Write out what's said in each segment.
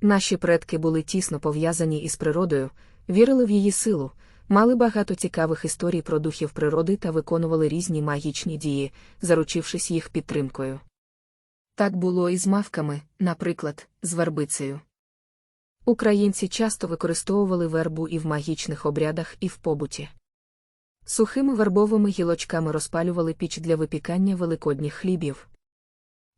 Наші предки були тісно пов'язані із природою, вірили в її силу, мали багато цікавих історій про духів природи та виконували різні магічні дії, заручившись їх підтримкою. Так було і з мавками, наприклад, з вербицею. Українці часто використовували вербу і в магічних обрядах, і в побуті. Сухими вербовими гілочками розпалювали піч для випікання великодніх хлібів.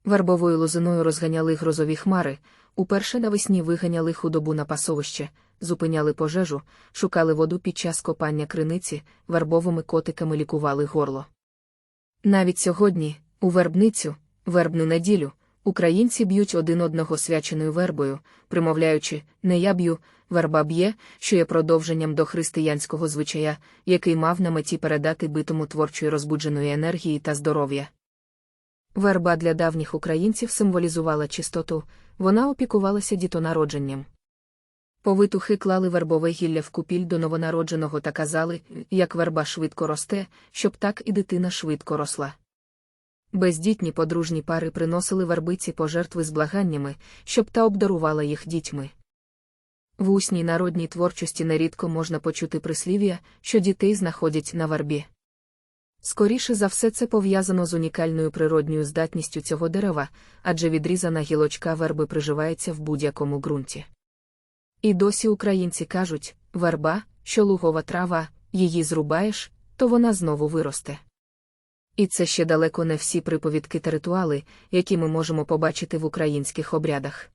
Вербовою лозиною розганяли грозові хмари, уперше навесні виганяли худобу на пасовище, зупиняли пожежу, шукали воду під час копання криниці, вербовими котиками лікували горло. Навіть сьогодні, у вербницю, вербну неділю, українці б'ють один одного свяченою вербою, примовляючи не я б'ю, верба б'є, що є продовженням до християнського звичая, який мав на меті передати битому творчої розбудженої енергії та здоров'я. Верба для давніх українців символізувала чистоту, вона опікувалася дітонародженням. Повитухи клали вербове гілля в купіль до новонародженого та казали, як верба швидко росте, щоб так і дитина швидко росла. Бездітні подружні пари приносили вербиці пожертви з благаннями, щоб та обдарувала їх дітьми. В усній народній творчості нерідко можна почути прислів'я, що дітей знаходять на вербі. Скоріше за все це пов'язано з унікальною природньою здатністю цього дерева, адже відрізана гілочка верби приживається в будь-якому ґрунті. І досі українці кажуть верба, що лугова трава, її зрубаєш, то вона знову виросте. І це ще далеко не всі приповідки та ритуали, які ми можемо побачити в українських обрядах.